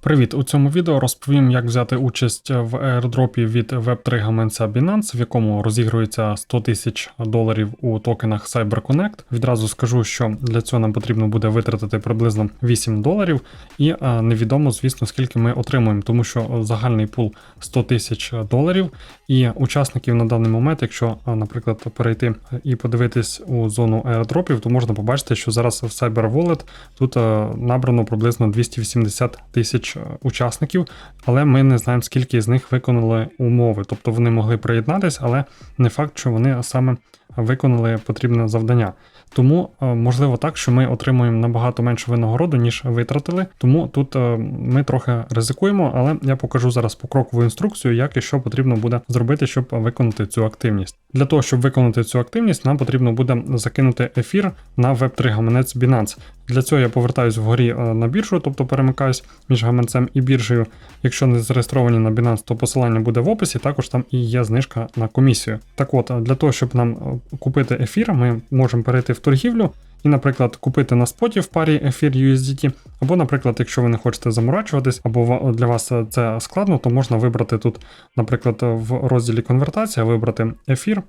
Привіт! У цьому відео розповім, як взяти участь в airdropі від Web3 гаманця Binance, в якому розігрується 100 тисяч доларів у токенах CyberConnect. Відразу скажу, що для цього нам потрібно буде витратити приблизно 8 доларів, і невідомо, звісно, скільки ми отримуємо, тому що загальний пул 100 тисяч доларів. І учасників на даний момент, якщо, наприклад, перейти і подивитись у зону airdropів, то можна побачити, що зараз в CyberWallet тут набрано приблизно 280 тисяч учасників, але ми не знаємо, скільки з них виконали умови. Тобто вони могли приєднатись, але не факт, що вони саме виконали потрібне завдання. Тому е, можливо так, що ми отримуємо набагато меншу винагороду, ніж витратили. Тому тут е, ми трохи ризикуємо, але я покажу зараз покрокову інструкцію, як і що потрібно буде зробити, щоб виконати цю активність. Для того, щоб виконати цю активність, нам потрібно буде закинути ефір на Web3 гаманець Binance. Для цього я повертаюсь вгорі е, на біржу, тобто перемикаюсь між гаманцем і біржею. Якщо не зареєстровані на Binance, то посилання буде в описі, також там і є знижка на комісію. Так от, для того, щоб нам купити ефір, ми можемо перейти в торгівлю і, наприклад, купити на споті в парі ефір USDT, або, наприклад, якщо ви не хочете заморачуватись, або для вас це складно, то можна вибрати тут, наприклад, в розділі конвертація, вибрати ефір.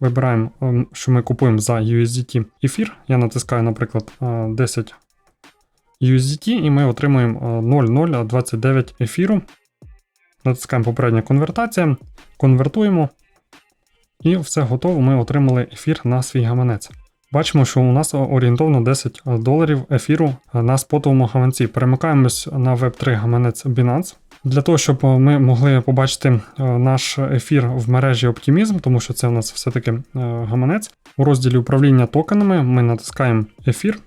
Вибираємо, що ми купуємо за USDT ефір. Я натискаю, наприклад, 10 USDT, і ми отримуємо 0,029 ефіру. Натискаємо попередня конвертація, конвертуємо. І все готово, ми отримали ефір на свій гаманець. Бачимо, що у нас орієнтовно 10 доларів ефіру на спотовому гаманці. Перемикаємось на Web3 гаманець Binance. Для того, щоб ми могли побачити наш ефір в мережі Optimism, тому що це у нас все-таки гаманець. У розділі управління токенами ми натискаємо ефір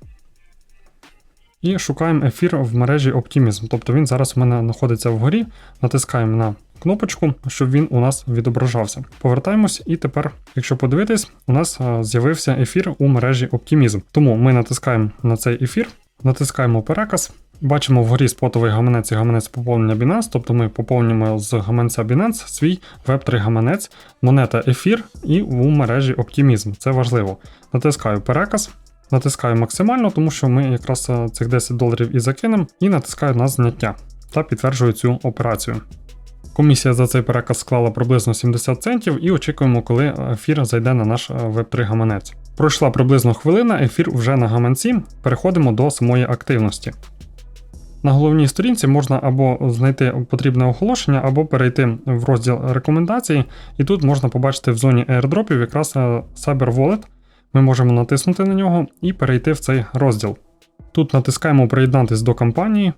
і шукаємо ефір в мережі Optimism. Тобто він зараз у мене знаходиться вгорі, натискаємо на кнопочку, щоб він у нас відображався. Повертаємось, і тепер, якщо подивитись, у нас з'явився ефір у мережі Optimism. Тому ми натискаємо на цей ефір, натискаємо переказ. Бачимо вгорі спотовий гаманець і гаманець поповнення Binance, тобто ми поповнюємо з гаманця Binance свій Web3 гаманець, монета ефір і у мережі Optimism. Це важливо. Натискаю переказ, натискаю максимально, тому що ми якраз цих 10 доларів і закинемо, і натискаю на зняття та підтверджую цю операцію. Комісія за цей переказ склала приблизно 70 центів і очікуємо, коли ефір зайде на наш Web3 гаманець. Пройшла приблизно хвилина, ефір вже на гаманці. Переходимо до самої активності. На головній сторінці можна або знайти потрібне оголошення, або перейти в розділ рекомендації, і тут можна побачити в зоні airdropів якраз Cyber Wallet. Ми можемо натиснути на нього і перейти в цей розділ. Тут натискаємо Приєднатись до кампанії.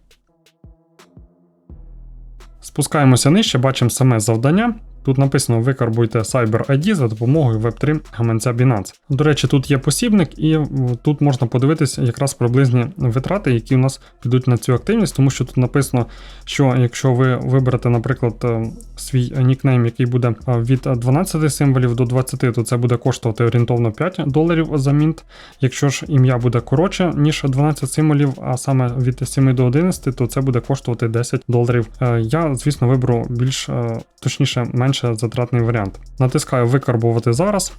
Спускаємося нижче, бачимо саме завдання. Тут написано викарбуйте Cyber ID за допомогою Web3 гаманця Binance. До речі, тут є посібник, і тут можна подивитися якраз приблизні витрати, які у нас підуть на цю активність, тому що тут написано, що якщо ви виберете, наприклад, е, свій нікнейм, який буде е, від 12 символів до 20, то це буде коштувати орієнтовно 5 доларів за мінт. Якщо ж ім'я буде коротше, ніж 12 символів, а саме від 7 до 11, то це буде коштувати 10 доларів. Е, я, звісно, виберу більш точніше менше менше затратний варіант. Натискаю Викарбувати зараз.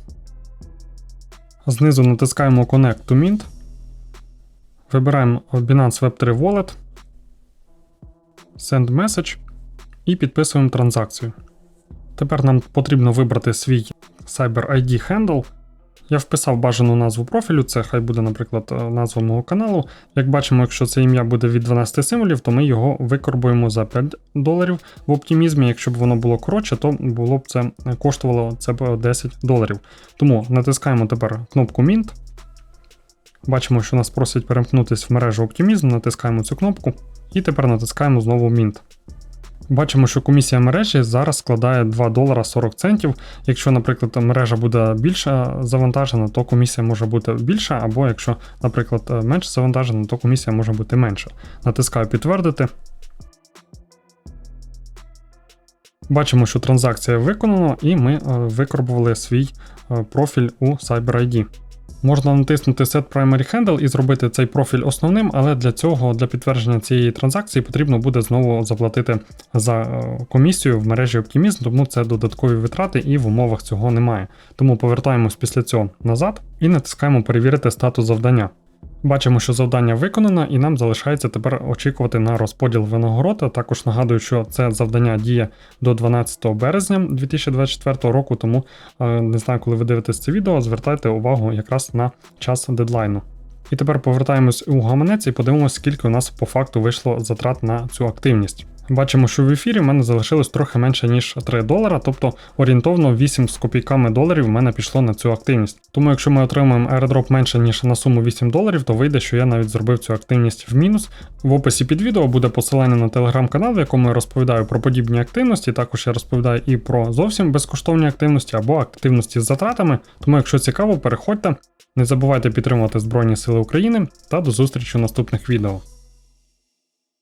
Знизу натискаємо Connect to Mint. Вибираємо Binance Web3 Wallet, Send Message і підписуємо транзакцію. Тепер нам потрібно вибрати свій Cyber ID Handle. Я вписав бажану назву профілю, це хай буде, наприклад, е, назва мого каналу. Як бачимо, якщо це ім'я буде від 12 символів, то ми його викорбуємо за 5 доларів в оптимізмі. Якщо б воно було коротше, то було б це е, коштувало це б 10 доларів. Тому натискаємо тепер кнопку Mint. Бачимо, що нас просять перемкнутися в мережу Optimism, натискаємо цю кнопку і тепер натискаємо знову Mint. Бачимо, що комісія мережі зараз складає 2 долара 40 центів. Якщо, наприклад, мережа буде більше завантажена, то комісія може бути більша, або якщо, наприклад, менше завантажена, то комісія може бути менша. Натискаю підтвердити. Бачимо, що транзакція виконана, і ми е, викорбували свій е, профіль у CyberID. Можна натиснути Set Primary Handle і зробити цей профіль основним, але для цього, для підтвердження цієї транзакції, потрібно буде знову заплатити за е, комісію в мережі Optimism, тому це додаткові витрати і в умовах цього немає. Тому повертаємось після цього назад і натискаємо перевірити статус завдання. Бачимо, що завдання виконано, і нам залишається тепер очікувати на розподіл винагород. А Також нагадую, що це завдання діє до 12 березня 2024 року, тому е, не знаю, коли ви дивитесь це відео, звертайте увагу якраз на час дедлайну. І тепер повертаємось у гаманець і подивимося, скільки у нас по факту вийшло затрат на цю активність. Бачимо, що в ефірі в мене залишилось трохи менше, ніж 3 долара, тобто орієнтовно 8 з копійками доларів в мене пішло на цю активність. Тому якщо ми отримаємо airdrop менше, ніж на суму 8 доларів, то вийде, що я навіть зробив цю активність в мінус. В описі під відео буде посилання на телеграм-канал, в якому я розповідаю про подібні активності. Також я розповідаю і про зовсім безкоштовні активності або активності з затратами. Тому, якщо цікаво, переходьте. Не забувайте підтримувати Збройні Сили України та до зустрічі у наступних відео.